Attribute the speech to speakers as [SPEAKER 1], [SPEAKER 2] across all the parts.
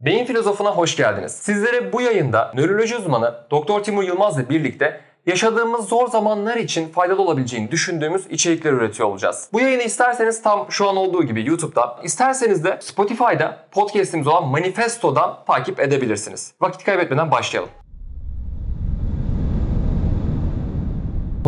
[SPEAKER 1] Beyin Filozofu'na hoş geldiniz. Sizlere bu yayında nöroloji uzmanı Dr. Timur Yılmaz ile birlikte yaşadığımız zor zamanlar için faydalı olabileceğini düşündüğümüz içerikler üretiyor olacağız. Bu yayını isterseniz tam şu an olduğu gibi YouTube'da, isterseniz de Spotify'da podcast'imiz olan Manifesto'dan takip edebilirsiniz. Vakit kaybetmeden başlayalım.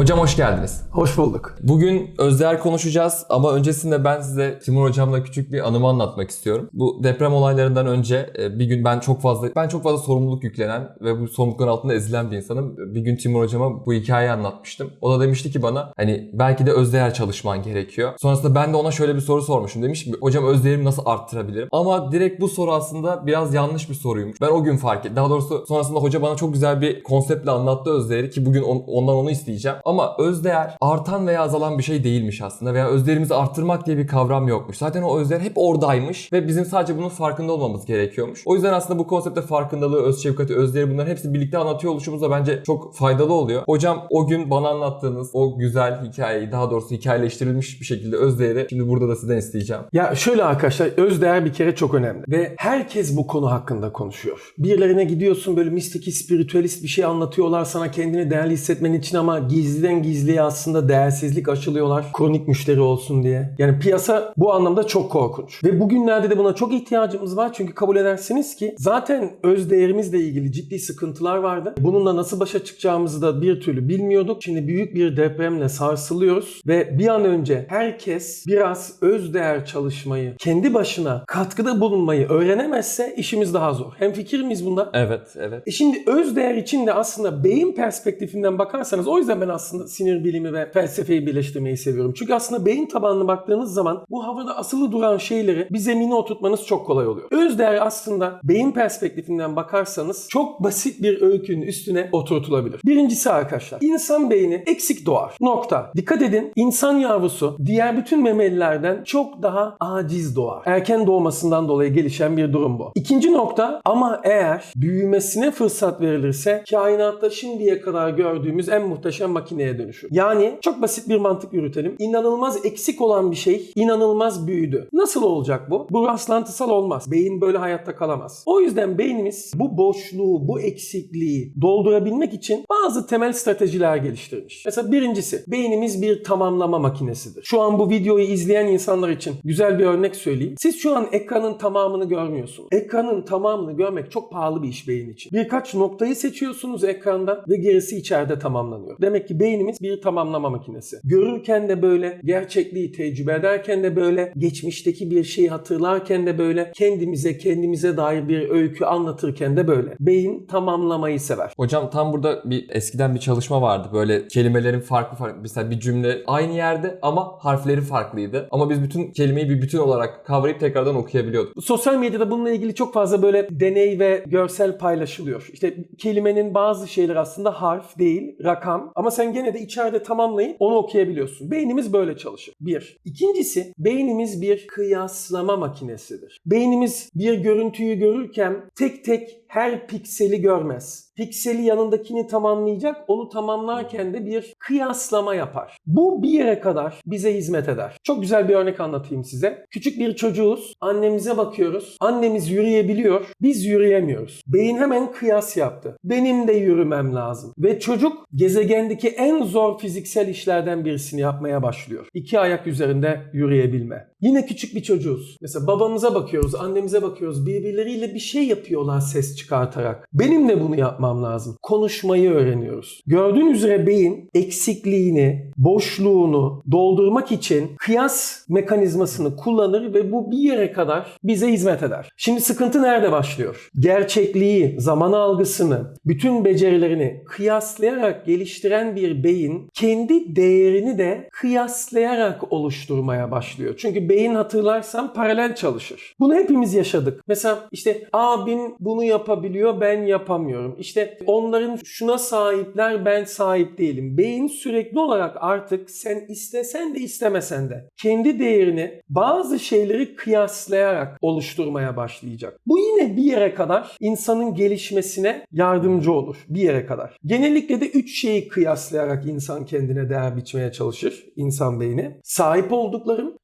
[SPEAKER 1] Hocam hoş geldiniz.
[SPEAKER 2] Hoş bulduk.
[SPEAKER 1] Bugün özdeğer konuşacağız ama öncesinde ben size Timur hocamla küçük bir anımı anlatmak istiyorum. Bu deprem olaylarından önce e, bir gün ben çok fazla ben çok fazla sorumluluk yüklenen ve bu sorumlulukların altında ezilen bir insanım. Bir gün Timur hocama bu hikayeyi anlatmıştım. O da demişti ki bana hani belki de özdeğer çalışman gerekiyor. Sonrasında ben de ona şöyle bir soru sormuşum. Demiş ki hocam özdeğerimi nasıl arttırabilirim? Ama direkt bu soru aslında biraz yanlış bir soruymuş. Ben o gün fark ettim. Daha doğrusu sonrasında hoca bana çok güzel bir konseptle anlattı özdeğeri ki bugün on- ondan onu isteyeceğim. Ama özdeğer artan veya azalan bir şey değilmiş aslında veya özdeğerimizi arttırmak diye bir kavram yokmuş. Zaten o özdeğer hep oradaymış ve bizim sadece bunun farkında olmamız gerekiyormuş. O yüzden aslında bu konsepte farkındalığı, öz şefkati, özdeğeri bunların hepsi birlikte anlatıyor oluşumuz da bence çok faydalı oluyor. Hocam o gün bana anlattığınız o güzel hikayeyi daha doğrusu hikayeleştirilmiş bir şekilde özdeğeri şimdi burada da sizden isteyeceğim.
[SPEAKER 2] Ya şöyle arkadaşlar özdeğer bir kere çok önemli. Ve herkes bu konu hakkında konuşuyor. Birilerine gidiyorsun böyle mistiki, spiritüalist bir şey anlatıyorlar sana kendini değerli hissetmen için ama gizliden gizliye aslında değersizlik aşılıyorlar. Kronik müşteri olsun diye. Yani piyasa bu anlamda çok korkunç. Ve bugünlerde de buna çok ihtiyacımız var. Çünkü kabul edersiniz ki zaten öz değerimizle ilgili ciddi sıkıntılar vardı. Bununla nasıl başa çıkacağımızı da bir türlü bilmiyorduk. Şimdi büyük bir depremle sarsılıyoruz ve bir an önce herkes biraz öz değer çalışmayı, kendi başına katkıda bulunmayı öğrenemezse işimiz daha zor. Hem fikir miyiz bunda?
[SPEAKER 1] Evet, evet.
[SPEAKER 2] E şimdi öz değer için de aslında beyin perspektifinden bakarsanız o yüzden ben aslında sinir bilimi ve felsefeyi birleştirmeyi seviyorum. Çünkü aslında beyin tabanlı baktığınız zaman bu havada asılı duran şeyleri bir zemine oturtmanız çok kolay oluyor. Öz değer aslında beyin perspektifinden bakarsanız çok basit bir öykünün üstüne oturtulabilir. Birincisi arkadaşlar insan beyni eksik doğar. Nokta. Dikkat edin insan yavrusu diğer bütün memelilerden çok daha aciz doğar. Erken doğmasından dolayı gelişen bir durum bu. İkinci nokta ama eğer büyümesine fırsat verilirse kainatta şimdiye kadar gördüğümüz en muhteşem makineye dönüşür. Yani çok basit bir mantık yürütelim. İnanılmaz eksik olan bir şey inanılmaz büyüdü. Nasıl olacak bu? Bu rastlantısal olmaz. Beyin böyle hayatta kalamaz. O yüzden beynimiz bu boşluğu, bu eksikliği doldurabilmek için bazı temel stratejiler geliştirmiş. Mesela birincisi beynimiz bir tamamlama makinesidir. Şu an bu videoyu izleyen insanlar için güzel bir örnek söyleyeyim. Siz şu an ekranın tamamını görmüyorsunuz. Ekranın tamamını görmek çok pahalı bir iş beyin için. Birkaç noktayı seçiyorsunuz ekranda ve gerisi içeride tamamlanıyor. Demek ki beynimiz bir tamamlama makinesi. Görürken de böyle, gerçekliği tecrübe ederken de böyle, geçmişteki bir şeyi hatırlarken de böyle, kendimize kendimize dair bir öykü anlatırken de böyle. Beyin tamamlamayı sever.
[SPEAKER 1] Hocam tam burada bir eskiden bir çalışma vardı. Böyle kelimelerin farklı farklı mesela bir cümle aynı yerde ama harfleri farklıydı. Ama biz bütün kelimeyi bir bütün olarak kavrayıp tekrardan okuyabiliyorduk.
[SPEAKER 2] Sosyal medyada bununla ilgili çok fazla böyle deney ve görsel paylaşılıyor. İşte kelimenin bazı şeyleri aslında harf değil, rakam ama sen gene de içeride tamamlayıp onu okuyabiliyorsun. Beynimiz böyle çalışır. Bir. İkincisi beynimiz bir kıyaslama makinesidir. Beynimiz bir görüntüyü görürken tek tek her pikseli görmez. Pikseli yanındakini tamamlayacak, onu tamamlarken de bir kıyaslama yapar. Bu bir yere kadar bize hizmet eder. Çok güzel bir örnek anlatayım size. Küçük bir çocuğuz, annemize bakıyoruz. Annemiz yürüyebiliyor, biz yürüyemiyoruz. Beyin hemen kıyas yaptı. Benim de yürümem lazım. Ve çocuk gezegendeki en zor fiziksel işlerden birisini yapmaya başlıyor. İki ayak üzerinde yürüyebilme. Yine küçük bir çocuğuz. Mesela babamıza bakıyoruz, annemize bakıyoruz. Birbirleriyle bir şey yapıyorlar ses çıkartarak. Benim de bunu yapmam lazım. Konuşmayı öğreniyoruz. Gördüğün üzere beyin eksikliğini, boşluğunu doldurmak için kıyas mekanizmasını kullanır ve bu bir yere kadar bize hizmet eder. Şimdi sıkıntı nerede başlıyor? Gerçekliği, zaman algısını, bütün becerilerini kıyaslayarak geliştiren bir beyin kendi değerini de kıyaslayarak oluşturmaya başlıyor. Çünkü beyin hatırlarsan paralel çalışır. Bunu hepimiz yaşadık. Mesela işte abim bunu yapabiliyor ben yapamıyorum. İşte onların şuna sahipler ben sahip değilim. Beyin sürekli olarak artık sen istesen de istemesen de kendi değerini bazı şeyleri kıyaslayarak oluşturmaya başlayacak. Bu yine bir yere kadar insanın gelişmesine yardımcı olur. Bir yere kadar. Genellikle de üç şeyi kıyaslayarak insan kendine değer biçmeye çalışır. insan beyni. Sahip olduklarım,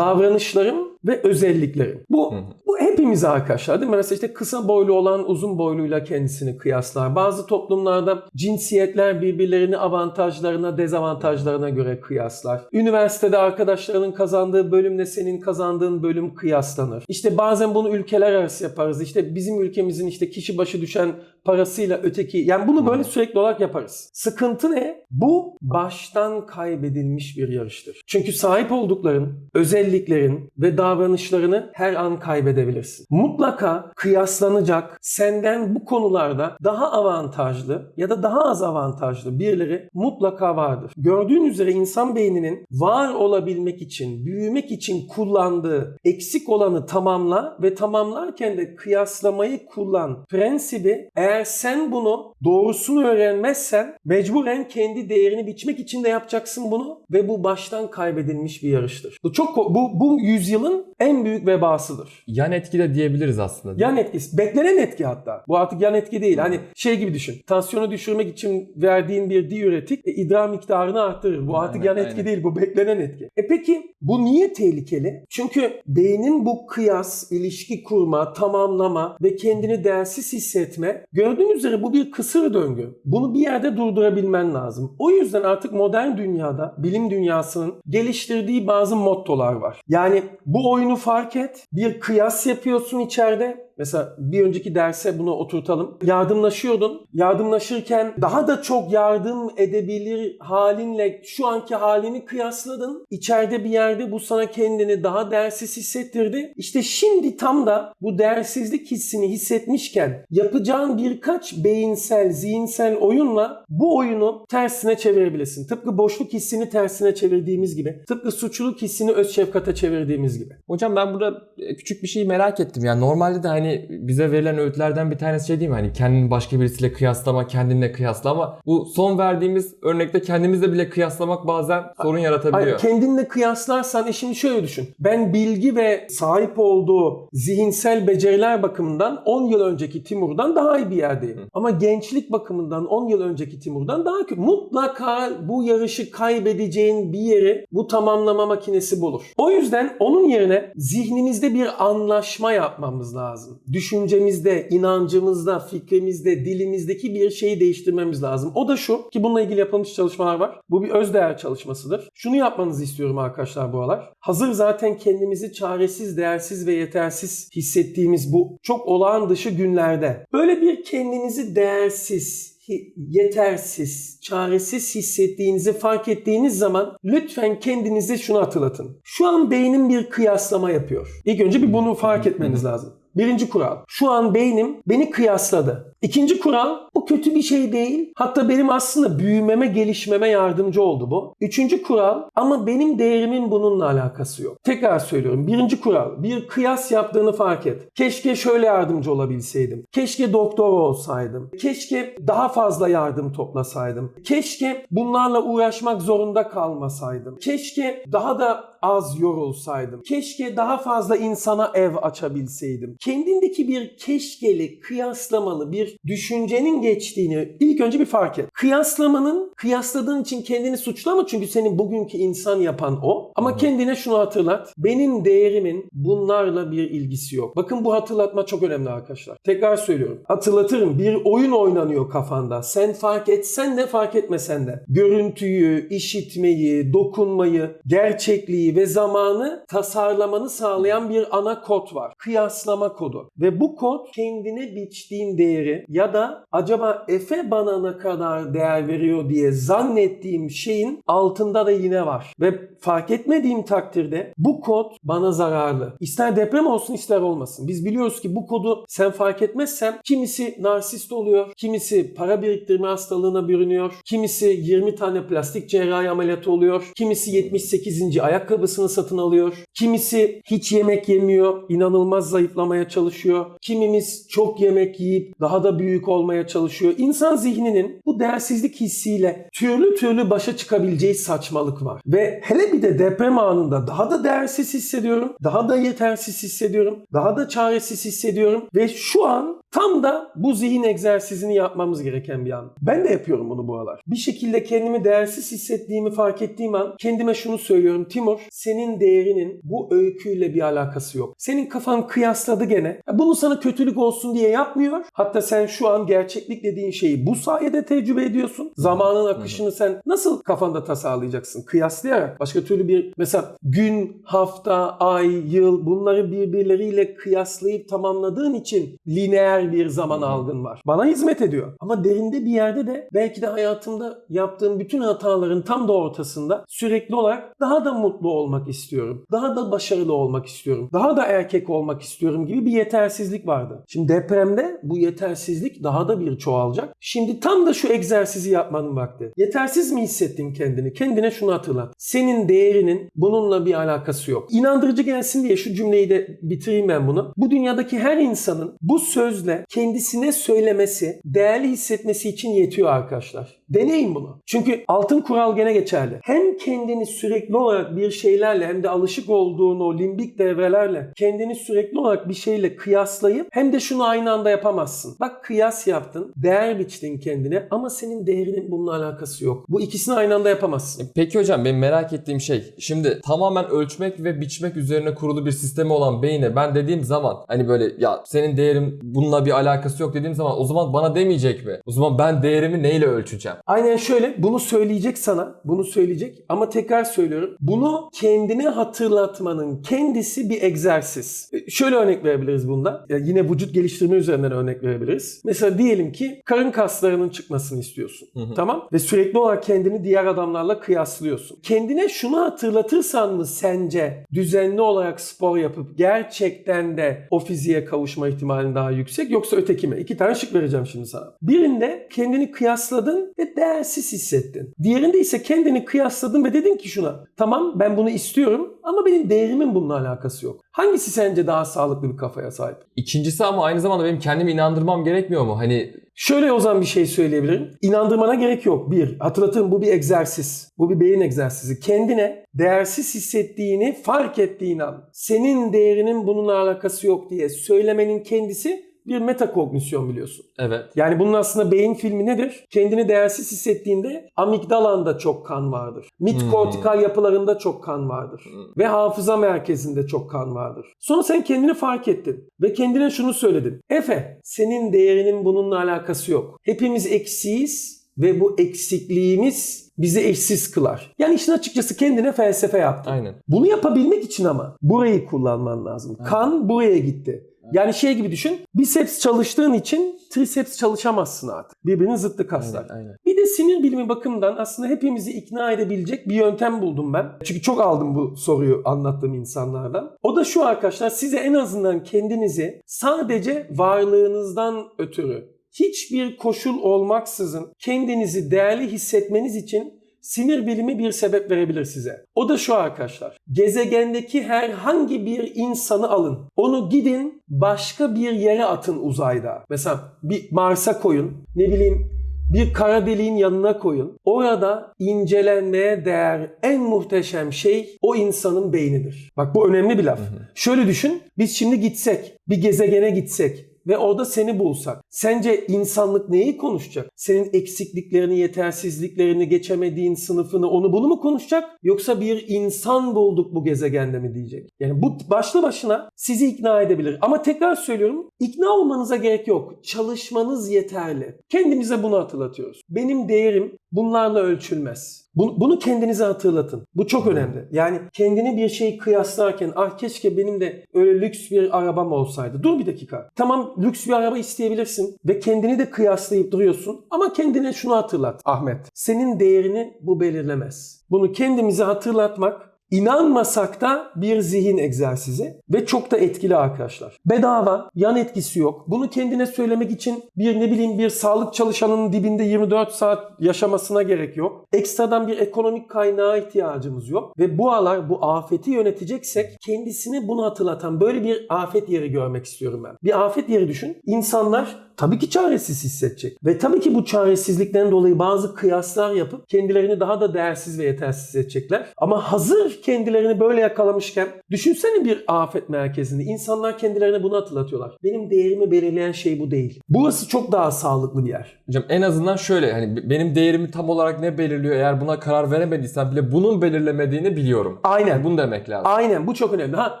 [SPEAKER 2] davranışlarım ve özelliklerin. Bu
[SPEAKER 1] Hı hı.
[SPEAKER 2] bu hepimiz arkadaşlar değil mi? Mesela işte kısa boylu olan uzun boyluyla kendisini kıyaslar. Bazı toplumlarda cinsiyetler birbirlerini avantajlarına, dezavantajlarına göre kıyaslar. Üniversitede arkadaşlarının kazandığı bölümle senin kazandığın bölüm kıyaslanır. İşte bazen bunu ülkeler arası yaparız. İşte bizim ülkemizin işte kişi başı düşen parasıyla öteki yani bunu böyle sürekli olarak yaparız. Sıkıntı ne? Bu baştan kaybedilmiş bir yarıştır. Çünkü sahip oldukların, özelliklerin ve davranışlarını her an kaybedebilirsin. Mutlaka kıyaslanacak, senden bu konularda daha avantajlı ya da daha az avantajlı birileri mutlaka vardır. Gördüğün üzere insan beyninin var olabilmek için, büyümek için kullandığı eksik olanı tamamla ve tamamlarken de kıyaslamayı kullan prensibi eğer sen bunu doğrusunu öğrenmezsen mecburen kendi değerini biçmek için de yapacaksın bunu ve bu baştan kaybedilmiş bir yarıştır. Bu çok bu bu yüzyılın en büyük vebasıdır.
[SPEAKER 1] Yan etki de diyebiliriz aslında.
[SPEAKER 2] Yan etkisi. Beklenen etki hatta. Bu artık yan etki değil. Hani şey gibi düşün. Tansiyonu düşürmek için verdiğin bir diüretik e, idrar miktarını arttırır. Bu artık
[SPEAKER 1] Aynen,
[SPEAKER 2] yan etki
[SPEAKER 1] aynen.
[SPEAKER 2] değil. Bu beklenen etki. E peki bu niye tehlikeli? Çünkü beynin bu kıyas, ilişki kurma, tamamlama ve kendini değersiz hissetme gördüğün üzere bu bir kısır döngü. Bunu bir yerde durdurabilmen lazım. O yüzden artık modern dünyada, bilim dünyasının geliştirdiği bazı mottolar var. Yani bu oyunu fark et, bir kıyas yapıyorsun içeride Mesela bir önceki derse bunu oturtalım. Yardımlaşıyordun. Yardımlaşırken daha da çok yardım edebilir halinle şu anki halini kıyasladın. İçeride bir yerde bu sana kendini daha değersiz hissettirdi. İşte şimdi tam da bu değersizlik hissini hissetmişken yapacağın birkaç beyinsel, zihinsel oyunla bu oyunu tersine çevirebilirsin. Tıpkı boşluk hissini tersine çevirdiğimiz gibi. Tıpkı suçluluk hissini öz şefkate çevirdiğimiz gibi.
[SPEAKER 1] Hocam ben burada küçük bir şeyi merak ettim. Yani normalde de hani bize verilen öğütlerden bir tanesi şey değil mi? Hani kendini başka birisiyle kıyaslama, kendinle kıyasla ama bu son verdiğimiz örnekte kendimizle bile kıyaslamak bazen sorun yaratabiliyor.
[SPEAKER 2] Hayır, kendinle kıyaslarsan e şimdi şöyle düşün. Ben bilgi ve sahip olduğu zihinsel beceriler bakımından 10 yıl önceki Timur'dan daha iyi bir yerdeyim. Ama gençlik bakımından 10 yıl önceki Timur'dan daha kötü. Mutlaka bu yarışı kaybedeceğin bir yeri bu tamamlama makinesi bulur. O yüzden onun yerine zihnimizde bir anlaşma yapmamız lazım. Düşüncemizde, inancımızda, fikrimizde, dilimizdeki bir şeyi değiştirmemiz lazım. O da şu ki bununla ilgili yapılmış çalışmalar var. Bu bir özdeğer çalışmasıdır. Şunu yapmanızı istiyorum arkadaşlar bu aralar. Hazır zaten kendimizi çaresiz, değersiz ve yetersiz hissettiğimiz bu çok olağan dışı günlerde böyle bir kendinizi değersiz, yetersiz, çaresiz hissettiğinizi fark ettiğiniz zaman lütfen kendinize şunu hatırlatın. Şu an beynim bir kıyaslama yapıyor. İlk önce bir bunu fark etmeniz lazım. Birinci kural. Şu an beynim beni kıyasladı. İkinci kural bu kötü bir şey değil. Hatta benim aslında büyümeme, gelişmeme yardımcı oldu bu. Üçüncü kural ama benim değerimin bununla alakası yok. Tekrar söylüyorum. Birinci kural bir kıyas yaptığını fark et. Keşke şöyle yardımcı olabilseydim. Keşke doktor olsaydım. Keşke daha fazla yardım toplasaydım. Keşke bunlarla uğraşmak zorunda kalmasaydım. Keşke daha da az yorulsaydım. Keşke daha fazla insana ev açabilseydim. Kendindeki bir keşkeli, kıyaslamalı bir düşüncenin geçtiğini ilk önce bir fark et. Kıyaslamanın, kıyasladığın için kendini suçlama çünkü senin bugünkü insan yapan o. Ama kendine şunu hatırlat. Benim değerimin bunlarla bir ilgisi yok. Bakın bu hatırlatma çok önemli arkadaşlar. Tekrar söylüyorum. Hatırlatırım. Bir oyun oynanıyor kafanda. Sen fark etsen de fark etmesen de. Görüntüyü, işitmeyi, dokunmayı, gerçekliği ve zamanı tasarlamanı sağlayan bir ana kod var. Kıyaslama kodu. Ve bu kod kendine biçtiğin değeri ya da acaba Efe bana ne kadar değer veriyor diye zannettiğim şeyin altında da yine var. Ve fark etmediğim takdirde bu kod bana zararlı. İster deprem olsun ister olmasın. Biz biliyoruz ki bu kodu sen fark etmezsen kimisi narsist oluyor, kimisi para biriktirme hastalığına bürünüyor, kimisi 20 tane plastik cerrahi ameliyatı oluyor, kimisi 78. ayakkabısını satın alıyor, kimisi hiç yemek yemiyor, inanılmaz zayıflamaya olmaya çalışıyor. Kimimiz çok yemek yiyip daha da büyük olmaya çalışıyor. İnsan zihninin bu değersizlik hissiyle türlü türlü başa çıkabileceği saçmalık var. Ve hele bir de deprem anında daha da değersiz hissediyorum. Daha da yetersiz hissediyorum. Daha da çaresiz hissediyorum. Ve şu an tam da bu zihin egzersizini yapmamız gereken bir an. Ben de yapıyorum bunu bu aralar. Bir şekilde kendimi değersiz hissettiğimi fark ettiğim an kendime şunu söylüyorum. Timur senin değerinin bu öyküyle bir alakası yok. Senin kafan kıyasladı gene. Bunu sana kötülük olsun diye yapmıyor. Hatta sen şu an gerçeklik dediğin şeyi bu sayede tecrübe ediyorsun. Zamanın akışını sen nasıl kafanda tasarlayacaksın? Kıyaslayarak. Başka türlü bir mesela gün, hafta, ay, yıl bunları birbirleriyle kıyaslayıp tamamladığın için lineer bir zaman algın var. Bana hizmet ediyor. Ama derinde bir yerde de belki de hayatımda yaptığım bütün hataların tam da ortasında sürekli olarak daha da mutlu olmak istiyorum. Daha da başarılı olmak istiyorum. Daha da erkek olmak istiyorum gibi bir yetersizlik vardı. Şimdi depremde bu yetersizlik daha da bir çoğalacak. Şimdi tam da şu egzersizi yapmanın vakti. Yetersiz mi hissettin kendini? Kendine şunu hatırlat. Senin değerinin bununla bir alakası yok. İnandırıcı gelsin diye şu cümleyi de bitireyim ben bunu. Bu dünyadaki her insanın bu sözle kendisine söylemesi, değerli hissetmesi için yetiyor arkadaşlar. Deneyin bunu. Çünkü altın kural gene geçerli. Hem kendini sürekli olarak bir şeylerle hem de alışık olduğun o limbik devrelerle kendini sürekli olarak bir şeyle kıyaslayıp hem de şunu aynı anda yapamazsın. Bak kıyas yaptın, değer biçtin kendine ama senin değerinin bununla alakası yok. Bu ikisini aynı anda yapamazsın.
[SPEAKER 1] Peki hocam benim merak ettiğim şey şimdi tamamen ölçmek ve biçmek üzerine kurulu bir sistemi olan beyne ben dediğim zaman hani böyle ya senin değerin bununla bir alakası yok dediğim zaman o zaman bana demeyecek mi? O zaman ben değerimi neyle ölçeceğim?
[SPEAKER 2] Aynen şöyle bunu söyleyecek sana, bunu söyleyecek ama tekrar söylüyorum. Bunu kendine hatırlatmanın kendisi bir egzersiz. E, Şöyle örnek verebiliriz bunda. Ya yine vücut geliştirme üzerinden örnek verebiliriz. Mesela diyelim ki karın kaslarının çıkmasını istiyorsun.
[SPEAKER 1] Hı hı.
[SPEAKER 2] Tamam? Ve sürekli olarak kendini diğer adamlarla kıyaslıyorsun. Kendine şunu hatırlatırsan mı sence düzenli olarak spor yapıp gerçekten de o fiziğe kavuşma ihtimalin daha yüksek yoksa öteki mi? İki tane şık vereceğim şimdi sana. Birinde kendini kıyasladın ve değersiz hissettin. Diğerinde ise kendini kıyasladın ve dedin ki şuna tamam ben bunu istiyorum ama benim değerimin bununla alakası yok. Hangisi sence daha sağlıklı bir kafaya sahip?
[SPEAKER 1] İkincisi ama aynı zamanda benim kendimi inandırmam gerekmiyor mu? Hani
[SPEAKER 2] Şöyle o zaman bir şey söyleyebilirim. İnandırmana gerek yok. Bir, hatırlatın bu bir egzersiz. Bu bir beyin egzersizi. Kendine değersiz hissettiğini fark ettiğin an senin değerinin bununla alakası yok diye söylemenin kendisi bir metakognisyon biliyorsun.
[SPEAKER 1] evet.
[SPEAKER 2] Yani bunun aslında beyin filmi nedir? Kendini değersiz hissettiğinde amigdalanda çok kan vardır. Midkortikal yapılarında çok kan vardır. Ve hafıza merkezinde çok kan vardır. Sonra sen kendini fark ettin ve kendine şunu söyledin. Efe, senin değerinin bununla alakası yok. Hepimiz eksiyiz ve bu eksikliğimiz bizi eşsiz kılar. Yani işin açıkçası kendine felsefe yaptın.
[SPEAKER 1] Aynen.
[SPEAKER 2] Bunu yapabilmek için ama burayı kullanman lazım. Kan buraya gitti. Yani şey gibi düşün. Biceps çalıştığın için triceps çalışamazsın artık. Birbirinin zıttı kaslar.
[SPEAKER 1] Aynen, aynen.
[SPEAKER 2] Bir de sinir bilimi bakımından aslında hepimizi ikna edebilecek bir yöntem buldum ben. Çünkü çok aldım bu soruyu anlattığım insanlardan. O da şu arkadaşlar size en azından kendinizi sadece varlığınızdan ötürü hiçbir koşul olmaksızın kendinizi değerli hissetmeniz için sinir bilimi bir sebep verebilir size. O da şu arkadaşlar. Gezegendeki herhangi bir insanı alın. Onu gidin başka bir yere atın uzayda. Mesela bir Mars'a koyun. Ne bileyim bir kara deliğin yanına koyun. Orada incelenmeye değer en muhteşem şey o insanın beynidir. Bak bu önemli bir laf. Şöyle düşün. Biz şimdi gitsek, bir gezegene gitsek ve orada seni bulsak. Sence insanlık neyi konuşacak? Senin eksikliklerini, yetersizliklerini, geçemediğin sınıfını, onu bunu mu konuşacak? Yoksa bir insan bulduk bu gezegende mi diyecek? Yani bu başlı başına sizi ikna edebilir. Ama tekrar söylüyorum, ikna olmanıza gerek yok. Çalışmanız yeterli. Kendimize bunu hatırlatıyoruz. Benim değerim bunlarla ölçülmez. Bunu, kendinize hatırlatın. Bu çok önemli. Yani kendini bir şey kıyaslarken ah keşke benim de öyle lüks bir arabam olsaydı. Dur bir dakika. Tamam lüks bir araba isteyebilirsin ve kendini de kıyaslayıp duruyorsun ama kendine şunu hatırlat Ahmet. Senin değerini bu belirlemez. Bunu kendimize hatırlatmak İnanmasak da bir zihin egzersizi ve çok da etkili arkadaşlar. Bedava, yan etkisi yok. Bunu kendine söylemek için bir ne bileyim bir sağlık çalışanının dibinde 24 saat yaşamasına gerek yok. Ekstradan bir ekonomik kaynağa ihtiyacımız yok. Ve bu aralar bu afeti yöneteceksek kendisini bunu hatırlatan böyle bir afet yeri görmek istiyorum ben. Bir afet yeri düşün. İnsanlar tabii ki çaresiz hissedecek. Ve tabii ki bu çaresizlikten dolayı bazı kıyaslar yapıp kendilerini daha da değersiz ve yetersiz hissedecekler. Ama hazır kendilerini böyle yakalamışken düşünsene bir afet merkezinde insanlar kendilerine bunu hatırlatıyorlar. Benim değerimi belirleyen şey bu değil. Burası çok daha sağlıklı bir yer.
[SPEAKER 1] Hocam en azından şöyle hani benim değerimi tam olarak ne belirliyor eğer buna karar veremediysem bile bunun belirlemediğini biliyorum.
[SPEAKER 2] Aynen.
[SPEAKER 1] Yani bunu demek lazım.
[SPEAKER 2] Aynen bu çok önemli. Ha,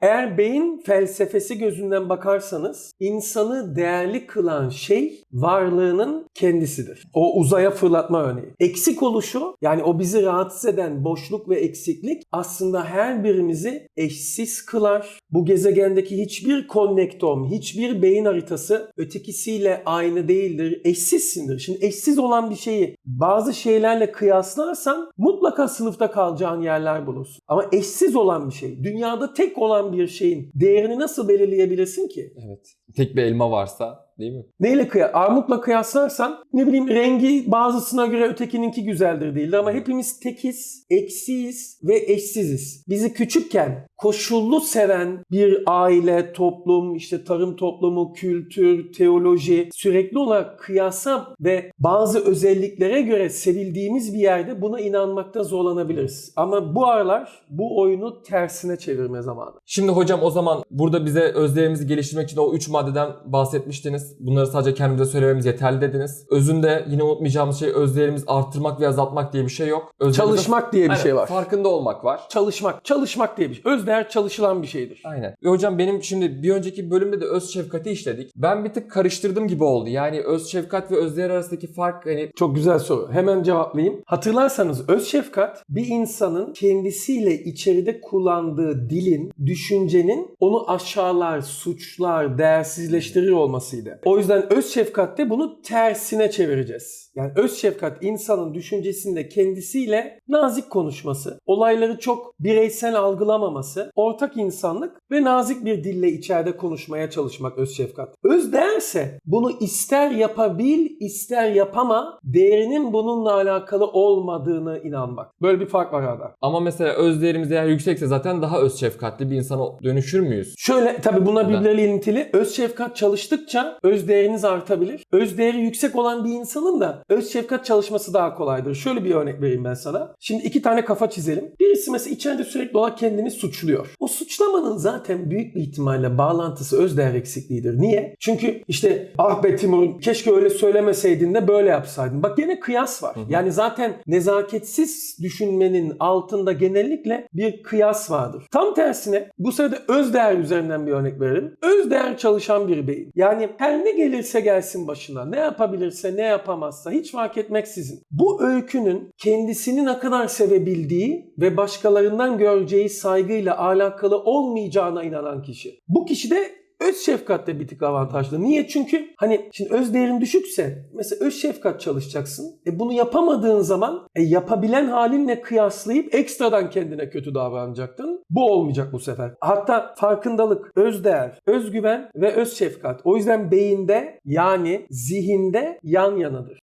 [SPEAKER 2] eğer beyin felsefesi gözünden bakarsanız insanı değerli kılan şey varlığının kendisidir. O uzaya fırlatma örneği. Eksik oluşu yani o bizi rahatsız eden boşluk ve eksiklik aslında her birimizi eşsiz kılar. Bu gezegendeki hiçbir konnektom, hiçbir beyin haritası ötekisiyle aynı değildir. Eşsizsindir. Şimdi eşsiz olan bir şeyi bazı şeylerle kıyaslarsan mutlaka sınıfta kalacağın yerler bulursun. Ama eşsiz olan bir şey, dünyada tek olan bir şeyin değerini nasıl belirleyebilirsin ki?
[SPEAKER 1] Evet. Tek bir elma varsa değil mi?
[SPEAKER 2] Neyle kıya armutla kıyaslarsan ne bileyim rengi bazısına göre ötekininki güzeldir değildir ama hepimiz tekiz, eksiyiz ve eşsiziz. Bizi küçükken koşullu seven bir aile, toplum, işte tarım toplumu, kültür, teoloji sürekli olarak kıyasa ve bazı özelliklere göre sevildiğimiz bir yerde buna inanmakta zorlanabiliriz. Ama bu aralar bu oyunu tersine çevirme zamanı.
[SPEAKER 1] Şimdi hocam o zaman burada bize özlerimizi geliştirmek için o 3 maddeden bahsetmiştiniz. Bunları sadece kendimize söylememiz yeterli dediniz. Özünde yine unutmayacağımız şey özlerimizi arttırmak ve azaltmak diye bir şey yok. Özlerimize-
[SPEAKER 2] Çalışmak diye bir
[SPEAKER 1] Aynen,
[SPEAKER 2] şey var.
[SPEAKER 1] Farkında olmak var.
[SPEAKER 2] Çalışmak, çalışmak diye bir şey. Özdeğer çalışılan bir şeydir.
[SPEAKER 1] Aynen. Ve hocam benim şimdi bir önceki bölümde de öz şefkati işledik. Ben bir tık karıştırdım gibi oldu. Yani öz şefkat ve özdeğer arasındaki fark hani
[SPEAKER 2] Çok güzel soru. Hemen cevaplayayım. Hatırlarsanız öz şefkat bir insanın kendisiyle içeride kullandığı dilin, düşüncenin onu aşağılar, suçlar, değersizleştirir olmasıydı. O yüzden öz şefkatte bunu tersine çevireceğiz. Yani öz şefkat insanın düşüncesinde kendisiyle nazik konuşması, olayları çok bireysel algılamaması, ortak insanlık ve nazik bir dille içeride konuşmaya çalışmak öz şefkat. Öz değerse bunu ister yapabil, ister yapama, değerinin bununla alakalı olmadığını inanmak. Böyle bir fark var arada.
[SPEAKER 1] ama mesela öz değerimiz eğer yüksekse zaten daha öz şefkatli bir insana dönüşür müyüz?
[SPEAKER 2] Şöyle tabi bunlar
[SPEAKER 1] Neden?
[SPEAKER 2] birbirleriyle ilintili. Öz şefkat çalıştıkça öz değeriniz artabilir. Öz değeri yüksek olan bir insanın da öz şefkat çalışması daha kolaydır. Şöyle bir örnek vereyim ben sana. Şimdi iki tane kafa çizelim. Birisi mesela içeride sürekli olarak kendini suçluyor. O suçlamanın zaten büyük bir ihtimalle bağlantısı öz değer eksikliğidir. Niye? Çünkü işte ah be Timur keşke öyle söylemeseydin de böyle yapsaydın. Bak gene kıyas var. Yani zaten nezaketsiz düşünmenin altında genellikle bir kıyas vardır. Tam tersine bu sırada öz değer üzerinden bir örnek verelim. Öz değer çalışan bir beyin. Yani her ne gelirse gelsin başına, ne yapabilirse ne yapamazsa hiç fark etmeksizin. Bu öykünün kendisini ne kadar sevebildiği ve başkalarından göreceği saygıyla alakalı olmayacağına inanan kişi. Bu kişi de öz şefkatte bir tık avantajlı. Niye? Çünkü hani şimdi öz değerin düşükse mesela öz şefkat çalışacaksın. E bunu yapamadığın zaman e yapabilen halinle kıyaslayıp ekstradan kendine kötü davranacaktın. Bu olmayacak bu sefer. Hatta farkındalık, öz değer, özgüven ve öz şefkat. O yüzden beyinde yani zihinde yan yanadır.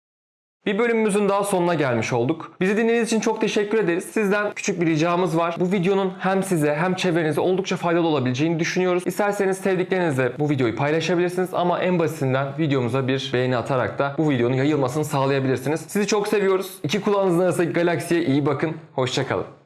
[SPEAKER 1] Bir bölümümüzün daha sonuna gelmiş olduk. Bizi dinlediğiniz için çok teşekkür ederiz. Sizden küçük bir ricamız var. Bu videonun hem size hem çevrenize oldukça faydalı olabileceğini düşünüyoruz. İsterseniz sevdiklerinizle bu videoyu paylaşabilirsiniz ama en basitinden videomuza bir beğeni atarak da bu videonun yayılmasını sağlayabilirsiniz. Sizi çok seviyoruz. İki kulağınızın arasındaki galaksiye iyi bakın. Hoşçakalın.